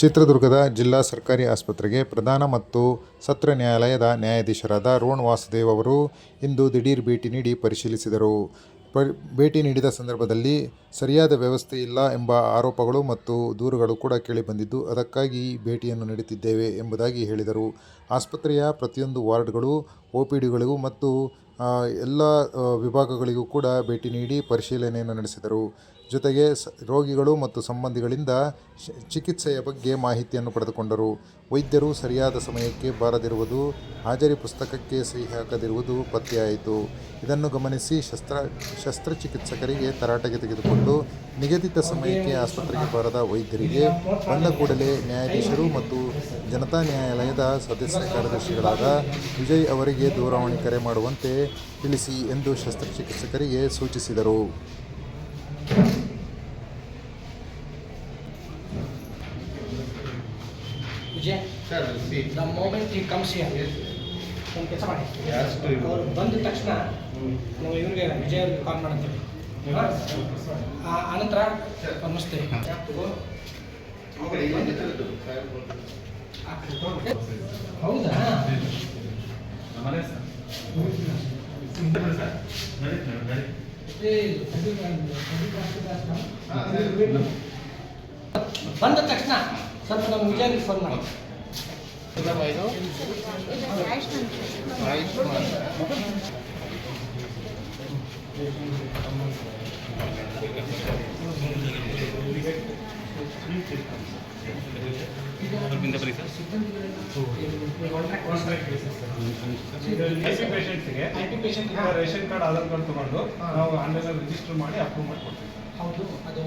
ಚಿತ್ರದುರ್ಗದ ಜಿಲ್ಲಾ ಸರ್ಕಾರಿ ಆಸ್ಪತ್ರೆಗೆ ಪ್ರಧಾನ ಮತ್ತು ಸತ್ರ ನ್ಯಾಯಾಲಯದ ನ್ಯಾಯಾಧೀಶರಾದ ರೋಣ್ ವಾಸುದೇವ್ ಅವರು ಇಂದು ದಿಢೀರ್ ಭೇಟಿ ನೀಡಿ ಪರಿಶೀಲಿಸಿದರು. ಭೇಟಿ ನೀಡಿದ ಸಂದರ್ಭದಲ್ಲಿ ಸರಿಯಾದ ವ್ಯವಸ್ಥೆ ಇಲ್ಲ ಎಂಬ ಆರೋಪಗಳು ಮತ್ತು ದೂರುಗಳು ಕೂಡ ಕೇಳಿಬಂದಿದ್ದು ಅದಕ್ಕಾಗಿ ಈ ಭೇಟಿಯನ್ನು ನೀಡುತ್ತಿದ್ದೇವೆ ಎಂಬುದಾಗಿ ಹೇಳಿದರು. ಆಸ್ಪತ್ರೆಯ ಪ್ರತಿಯೊಂದು ವಾರ್ಡ್ಗಳು ಒ ಪಿ ಡಿಗಳಿಗೂ ಮತ್ತು ಎಲ್ಲ ವಿಭಾಗಗಳಿಗೂ ಕೂಡ ಭೇಟಿ ನೀಡಿ ಪರಿಶೀಲನೆಯನ್ನು ನಡೆಸಿದರು. ಜೊತೆಗೆ ರೋಗಿಗಳು ಮತ್ತು ಸಂಬಂಧಿಗಳಿಂದ ಚಿಕಿತ್ಸೆಯ ಬಗ್ಗೆ ಮಾಹಿತಿಯನ್ನು ಪಡೆದುಕೊಂಡರು. ವೈದ್ಯರು ಸರಿಯಾದ ಸಮಯಕ್ಕೆ ಬಾರದಿರುವುದು, ಹಾಜರಿ ಪುಸ್ತಕಕ್ಕೆ ಸಹಿ ಹಾಕದಿರುವುದು ಪತ್ತೆಯಾಯಿತು. ಇದನ್ನು ಗಮನಿಸಿ ಶಸ್ತ್ರ, ಶಸ್ತ್ರಚಿಕಿತ್ಸಕರಿಗೆ ತರಾಟೆಗೆ ತೆಗೆದುಕೊಂಡು ನಿಗದಿತ ಸಮಯಕ್ಕೆ ಆಸ್ಪತ್ರೆಗೆ ಬಾರದ ವೈದ್ಯರಿಗೆ ಬಂದ ಕೂಡಲೇ ನ್ಯಾಯಾಧೀಶರು ಮತ್ತು ಜನತಾ ನ್ಯಾಯಾಲಯದ ಸದಸ್ಯ ಕಾರ್ಯದರ್ಶಿಗಳಾದ ವಿಜಯ್ ಅವರಿಗೆ ದೂರವಾಣಿ ಕರೆ ಮಾಡುವಂತೆ ತಿಳಿಸಿ ಎಂದು ಶಸ್ತ್ರಚಿಕಿತ್ಸಕರಿಗೆ ಸೂಚಿಸಿದರು. Vijay sir see the moment he comes here ಒಂದು ಕೆಲಸ ಮಾಡಿ. ಅವರು ಬಂದ ತಕ್ಷಣ ನಾವು ಇವ್ರಿಗೆ ವಿಜಯ್ ಅವ್ರಿಗೆ ಕಾಲ್ ಮಾಡ್ತೀವಿ ಆ ಆನಂತರ ನಮಸ್ತೆ. ಹೌದಾ? ಬಂದ ತಕ್ಷಣ ಸ್ವಲ್ಪ ನಮ್ಮ ವಿಜಯ್ ಫೋನ್ ಮಾಡಿ. ರೇಷನ್ ಕಾರ್ಡ್ ಆಧಾರ್ ಕಾರ್ಡ್ ತಗೊಂಡು ನಾವು ಆನ್ಲೈನ್ ರಿಜಿಸ್ಟರ್ ಮಾಡಿ ಅಪ್ರೂವ್ ಮಾಡಿ ಕೊಡ್ತೀವಿ ಹೌದು ಅದು